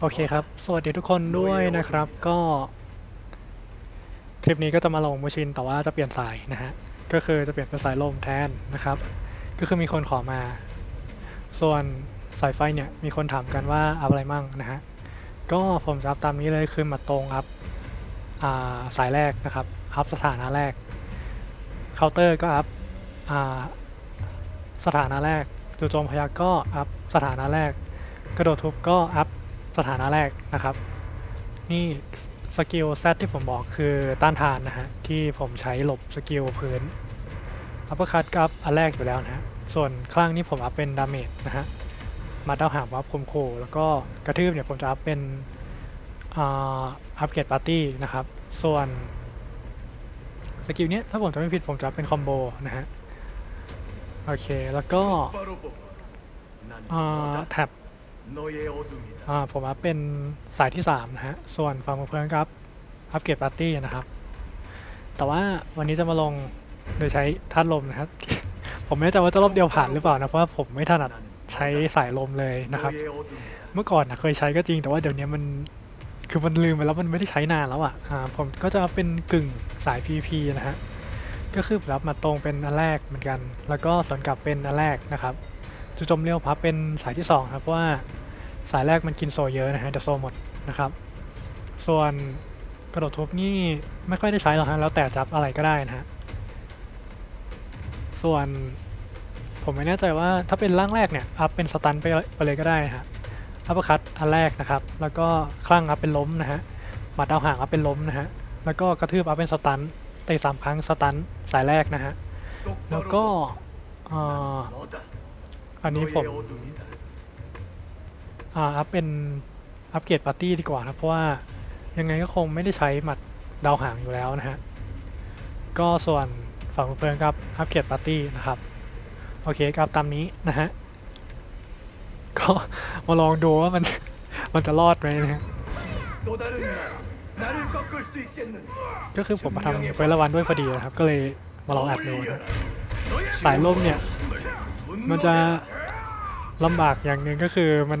โอเคครับ สวัสดีทุกคนด้วยนะครับ ก็ คลิปนี้ก็จะมาลงมูชินแต่ว่าจะเปลี่ยนสายนะฮะ ก็คือจะเปลี่ยนเป็นสายลมแทนนะครับ ก็คือมีคนขอมา ส่วนสายไฟเนี่ยมีคนถามกันว่าอัพอะไรมั่งนะฮะ ก็ผมจะอัพตามนี้เลยคือมาตรงอัพอ่าสายแรกนะครับ อัพสถานะแรก เคาน์เตอร์ก็อัพอ่าสถานะแรกจู่โจมพยักก็อัพสถานะแรก กระโดดทุบก็อัพ สถานะแรกนะครับ นี่สกิล Z ที่ผมบอกคือต้านทานนะฮะ ที่ผมใช้หลบสกิลพื้นอัปเปอร์คัตก็อัพอันแรกอยู่แล้วนะฮะ ส่วนคลั่งนี่ผมอัพเป็นดาเมจนะฮะ มาเดาหามวับคมโค แล้วก็กระทืบเนี่ยผมจะอัพเป็นอัพเกรดปาร์ตี้นะครับ ส่วนสกิลเนี้ยถ้าผมจะไม่ผิดผมจะอัพเป็นคอมโบนะฮะ โอเค แล้วก็อ่าแท็บ อ่าผมอัพเป็นสายที่3นะฮะ ส่วนฝั่งเพื่อนก็อัพอัพเกรดปาร์ตี้นะครับ แต่ว่าวันนี้จะมาลงโดยใช้ธาตุลมนะครับ ผมไม่แน่ใจว่าจะรอบเดียวผ่านหรือเปล่านะเพราะว่าผมไม่ถนัดใช้สายลมเลยนะครับ เมื่อก่อนนะเคยใช้ก็จริง แต่ว่าเดี๋ยวนี้มันคือมันลืมไปแล้วมันไม่ได้ใช้นานแล้วอะอ่าผมก็จะเป็นกึ่งสาย PVP นะฮะก็คือรับมาตรงเป็นอันแรกเหมือนกัน แล้วก็สวนกลับเป็นอันแรกนะครับจุดจมเรียวพับเป็นสายที่สองครับเพราะว่า สายแรกมันกินโซเยอะนะฮะเดี๋ยวโซหมดนะครับ ส่วนกระโดดทุบนี่ไม่ค่อยได้ใช้หรอกฮะแล้วแต่จับอะไรก็ได้นะฮะส่วนผมไม่แน่ใจว่าถ้าเป็นร่างแรกเนี่ยอัพเป็นสตันไปไปเลยก็ได้ฮะอัปเปร์คัตอันแรกนะครับ แล้วก็คลั่งอัพเป็นล้มนะฮะหมัดดาห่างอัพเป็นล้มนะฮะแล้วก็กระทืบอัพเป็นสตันเตะสามครั้งสตันสายแรกนะฮะแล้วก็ออันนี้ผม อ่าอัพเป็นอัพเกรดปาร์ตี้ดีกว่านะเพราะว่ายังไงก็คงไม่ได้ใช้หมัดดาวหางอยู่แล้วนะฮะ ก็ส่วนฝั่งเพื่อนกับอัพเกรดปาร์ตี้นะครับ โอเคครับตามนี้นะฮะ ก็มาลองดูว่ามันมันจะรอดไหมนะฮะก็คือผมมาทำเฟรวันด้วยพอดีนะครับ ก็เลยมาลองแอัดดูนะสายลมเนี่ย มันจะลำบากอย่างหนึ่งก็คือมัน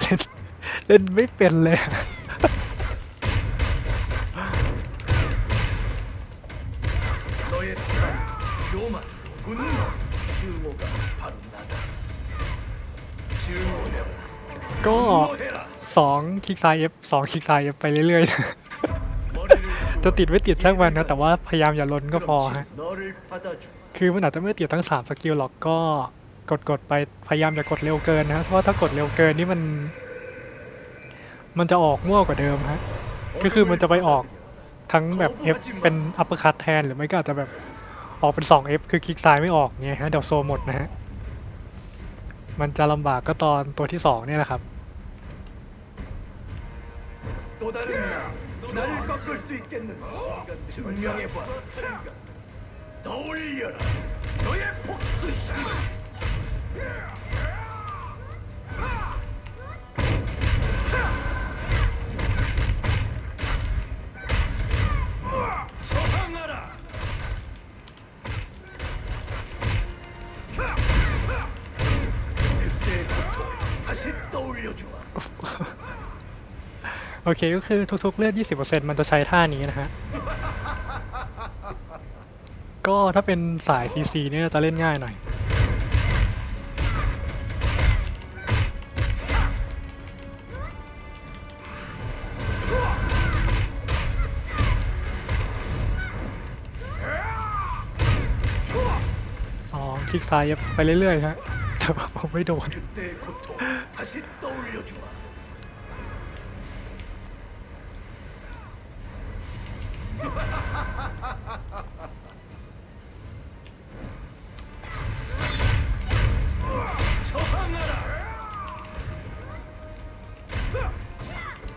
เล่นเล่นไม่เป็นเลยก็สองคลิกซ้าย F สองคลิกซ้าย F ไปเรื่อยๆจะติดไม่ติดช่างมันนะแต่ว่าพยายามอย่าล้นก็พอฮะ คือมันอาจจะไม่เตียทั้งสามสกิลหรอกก็กดกดไปพยายามอย่ากดเร็วเกินนะเพราะถ้ากดเร็วเกินนี่มัน มันจะออกมั่วกว่าเดิมฮะก็คือมันจะไปออกทั้งแบบเอฟเป็นอัปเปอร์คัตแทน หรือไม่ก็อาจจะแบบออกเป็นสองเอฟคือคลิกซ้ายไม่ออกไงฮะเดี๋ยวโซหมดนะฮะมันจะลำบากก็ตอนตัวที่สองเนี่ยแหละครับตัวที่สอง 꺾을 수도 있겠는가? 증명해봐. 떠올려라, 너의 복수심. 저항하라. 그때의 고통 다시 떠올려주마. โอเคก็คือทุกๆเลือด 20%มันจะใช้ท่านี้นะฮะ ก็ถ้าเป็นสาย CC เนี่ยจะเล่นง่ายหน่อย สองคลิกซ้ายไปเรื่อยๆฮะแต่ว่าผมไม่โดน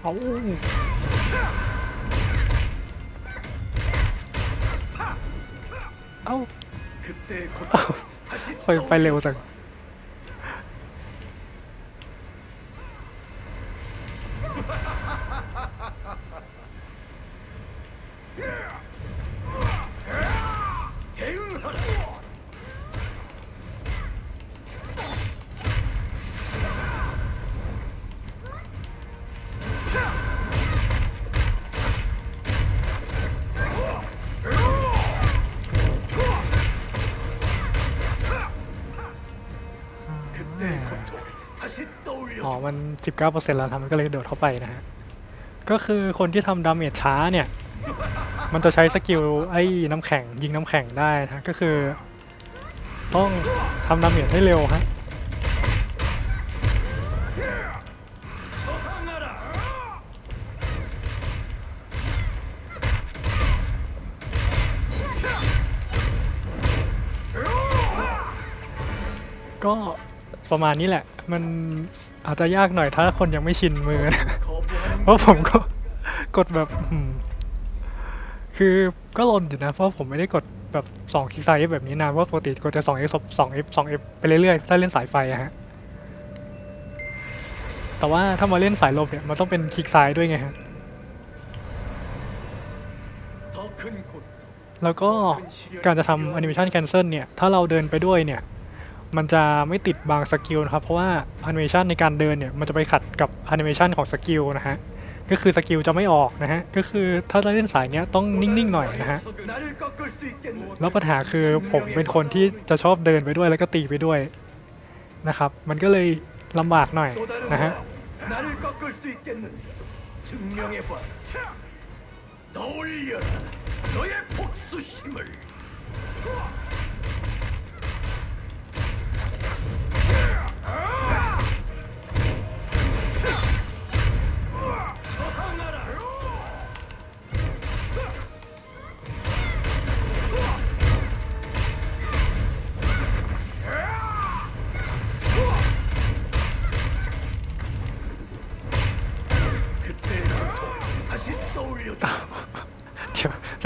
เขาเอ้าเฮ้ยไปเร็วจัง อ๋อมัน 19%แล้วทำมันก็เลยโดดเข้าไปนะฮะ ก็คือคนที่ทำดาเมจช้าเนี่ย มันจะใช้สกิลไอ้น้ำแข็งยิงน้ำแข็งได้นะ ก็คือ ต้องทำดาเมจให้เร็วฮะก็ ประมาณนี้แหละ มันอาจจะยากหน่อยถ้าคนยังไม่ชินมือนะเพราะผมก็กดแบบคือก็ลนอยู่นะ เพราะผมไม่ได้กดแบบ2คลิกซส์แบบนี้นานเพราะปกติกดจะ2 f 2 f 2 f ไปเรื่อยๆ ถ้าเล่นสายไฟอะฮะ แต่ว่าถ้ามาเล่นสายลมเนี่ย มันต้องเป็นคลิกซ้ายด้วยไงฮะ แล้วก็การจะทำแอนิเมชันแคนเซิลเนี่ย ถ้าเราเดินไปด้วยเนี่ย มันจะไม่ติดบางสกิลนะครับ เพราะว่าแอนิเมชันในการเดินเนี่ยมันจะไปขัดกับแอนิเมชันของสกิลนะฮะก็คือสกิลจะไม่ออกนะฮะ ก็คือถ้าจะเล่นสายเนี้ยต้องนิ่งๆหน่อยนะฮะ แล้วปัญหาคือผมเป็นคนที่จะชอบเดินไปด้วยแล้วก็ตีไปด้วยนะครับ มันก็เลยลำบากหน่อยนะฮะ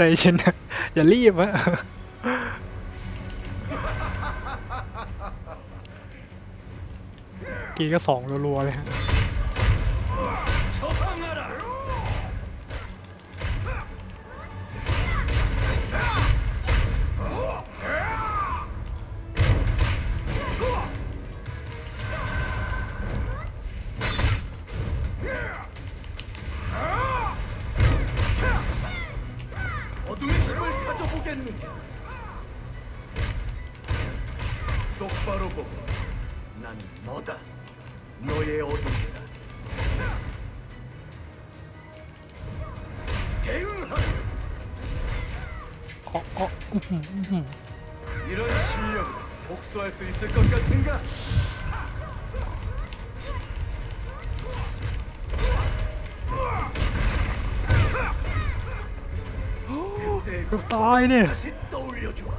ใจเย็นนะอย่ารีบอะกีก็สองรัวๆเลยฮะ 이런 실력 복수할 수 있을 것 같은가? 아, 이네. 다시 떠올려주마.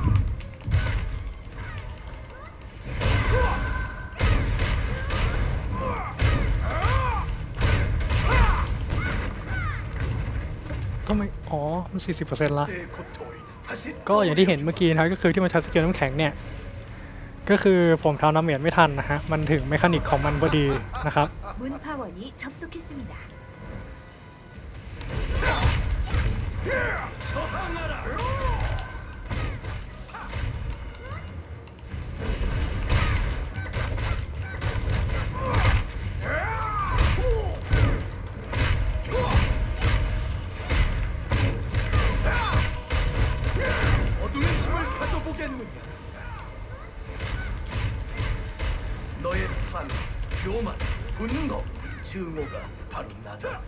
ไมอ๋อ มันสี่สิบเปอร์เซ็นต์ละ ก็อย่างที่เห็นเมื่อกี้นะก็คือที่มันใช้สกิลน้ำแข็งเนี่ย ก็คือผมท้าน้ำเหมียนไม่ทันนะฮะ มันถึงเมคานิกของมันพอดีนะครับ 분노, 증오가 바로 나다.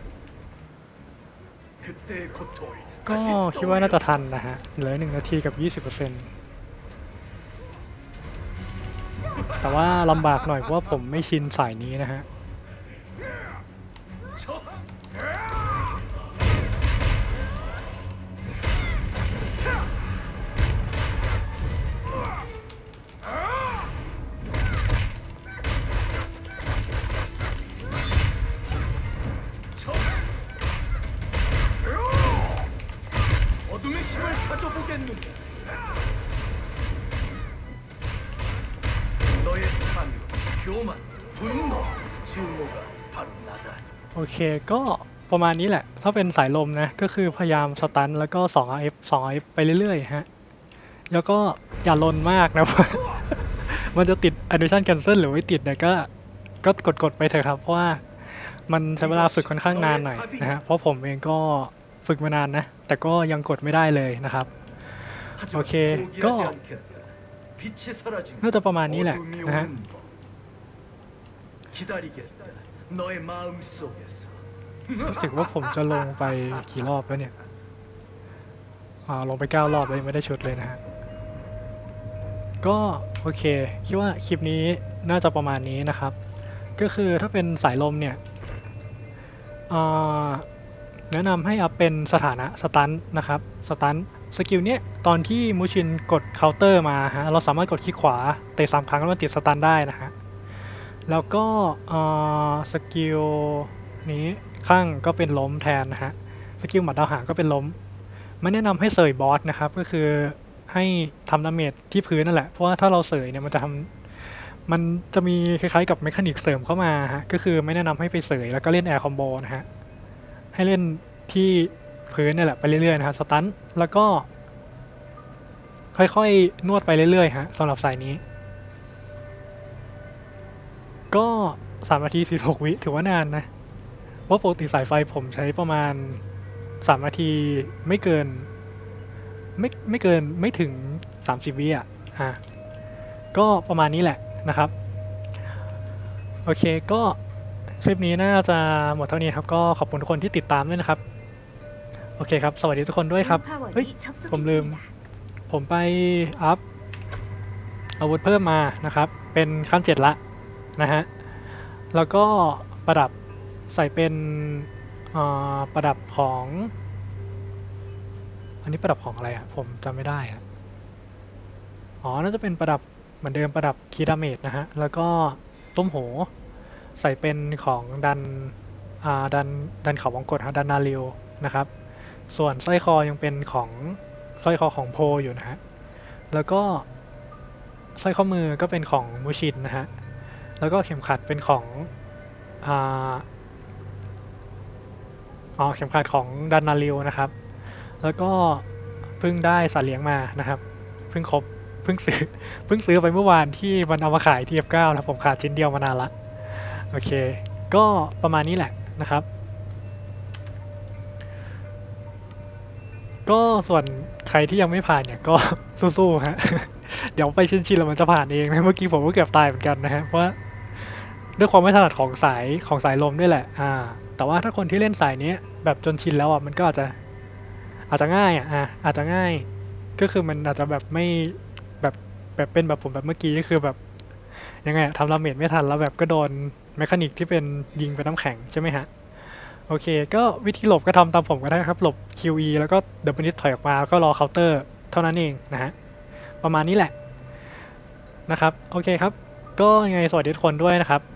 그때의 고통을 ก็ 다시 คิดว่าน่าจะ 떠올려. ทันนะฮะ เหลือหนึ่งนาทีกับ 20%แต่ว่าลำบากหน่อยเพราะว่าผมไม่ชินสายนี้นะฮะ 가져보겠는가? 너의 탄, 교만, 분노, 증오가 바로 나다. โอเค ก็ประมาณนี้แหละ ถ้าเป็นสายลมนะ ก็คือพยายามสตันแล้วก็ 2 RF 2 RF ไปเรื่อยๆ ฮะ แล้วก็อย่าลนมากนะ เพราะ มันจะติด animation cancel หรือไม่ติดเนี่ยก็ ก็กดๆไปเถอะครับ เพราะว่ามันใช้เวลาฝึกค่อนข้างนานหน่อยนะฮะ เพราะผมเองก็ฝึกมานานนะ แต่ก็ยังกดไม่ได้เลยนะครับ โอเค ก็น่าจะประมาณนี้แหละนะรู้สึกว่าผมจะลงไปกี่รอบแล้วเนี่ยลงไปเก้ารอบเลยไม่ได้ชุดเลยนะฮะ ก็โอเค คิดว่าคลิปนี้น่าจะประมาณนี้นะครับ ก็คือถ้าเป็นสายลมเนี่ยแนะนำให้อาเป็นสถานะสตันนะครับ สตัน สกิลเนี้ยตอนที่มูชินกดเคาน์เตอร์มาฮะเราสามารถกดคลิกขวาเตะสามครั้งแล้วมันติดสตันได้นะฮะแล้วก็อ่าสกิลนี้ข้างก็เป็นล้มแทนนะฮะสกิลหมัดดาวหางก็เป็นล้มไม่แนะนำให้เสยบอสนะครับก็คือให้ทำดาเมจที่พื้นนั่นแหละเพราะว่าถ้าเราเสยเนี่ยมันจะทำมันจะมีคล้ายๆกับเมคานิกเสริมเข้ามาฮะก็คือไม่แนะนำให้ไปเสยแล้วก็เล่นแอร์คอมโบนะฮะให้เล่นที่ พื้นนี่แหละไปเรื่อยๆนะฮะสตันแล้วก็ ค่อยๆนวดไปเรื่อยๆฮะสำหรับสายนี้ ก็สามนาทีสี่หกวิถือว่านานนะเพราะปกติสายไฟผมใช้ประมาณสามนาทีไม่เกิน ไม่ไม่เกินไม่ถึงสามสิบวิอะอะก็ประมาณนี้แหละนะครับ โอเคก็คลิปนี้น่าจะหมดเท่านี้ครับ ก็ขอบคุณทุกคนที่ติดตามด้วยนะครับ โอเคครับ สวัสดีทุกคนด้วยครับ เฮ้ย ผมลืม ผมไปอัพอาวุธเพิ่มมานะครับ เป็นขั้นเจ็ดละนะฮะ แล้วก็ประดับใส่เป็นประดับของ อันนี้ประดับของอะไรอะผมจำไม่ได้อะอ๋อ น่าจะเป็นประดับเหมือนเดิมประดับคีดาเมดนะฮะ แล้วก็ตุ้มโหใส่เป็นของดันดันดันเขาวังกดฮะดันนาเรียวนะครับ ส่วนสร้อยคอยังเป็นของสร้อยคอของโพอยู่นะฮะ แล้วก็สร้อยข้อมือก็เป็นของมูชินนะฮะ แล้วก็เข็มขัดเป็นของอ่าอ๋อเข็มขัดของดันนาริวนะครับ แล้วก็เพิ่งได้สัตว์เลี้ยงมานะครับ เพิ่งครบ เพิ่งซื้อ เพิ่งซื้อไปเมื่อวานที่มันเอามาขายที่ F9 นะผมขาดชิ้นเดียวมานานละ โอเค ก็ประมาณนี้แหละนะครับ ก็ส่วนใครที่ยังไม่ผ่านเนี่ยก็สู้ๆฮะ เดี๋ยวไปชินๆแล้วมันจะผ่านเองนะเมื่อกี้ผมก็เกือบตายเหมือนกันนะฮะเพราะด้วยความไม่ถนัดของสายของสายลมด้วยแหละ อ่า แต่ว่าถ้าคนที่เล่นสายนี้แบบจนชินแล้วอะมันก็อาจจะอาจจะง่ายอะอะอาจจะง่าย ก็คือมันอาจจะแบบไม่แบบแบบเป็นแบบผมแบบเมื่อกี้ก็คือแบบยังไงทำดาเมจไม่ทันแล้วแบบก็โดนแมคานิกที่เป็นยิงเป็นน้ำแข็งใช่ไหมฮะ โอเค ก็วิธีหลบก็ทำตามผมก็ได้ครับ หลบ QE แล้วก็เดินไปนิดถอยออกมาแล้วก็รอเคาน์เตอร์เท่านั้นเองนะฮะ ประมาณนี้แหละนะครับ โอเคครับ ก็ยังไงสวัสดีทุกคนด้วยนะครับ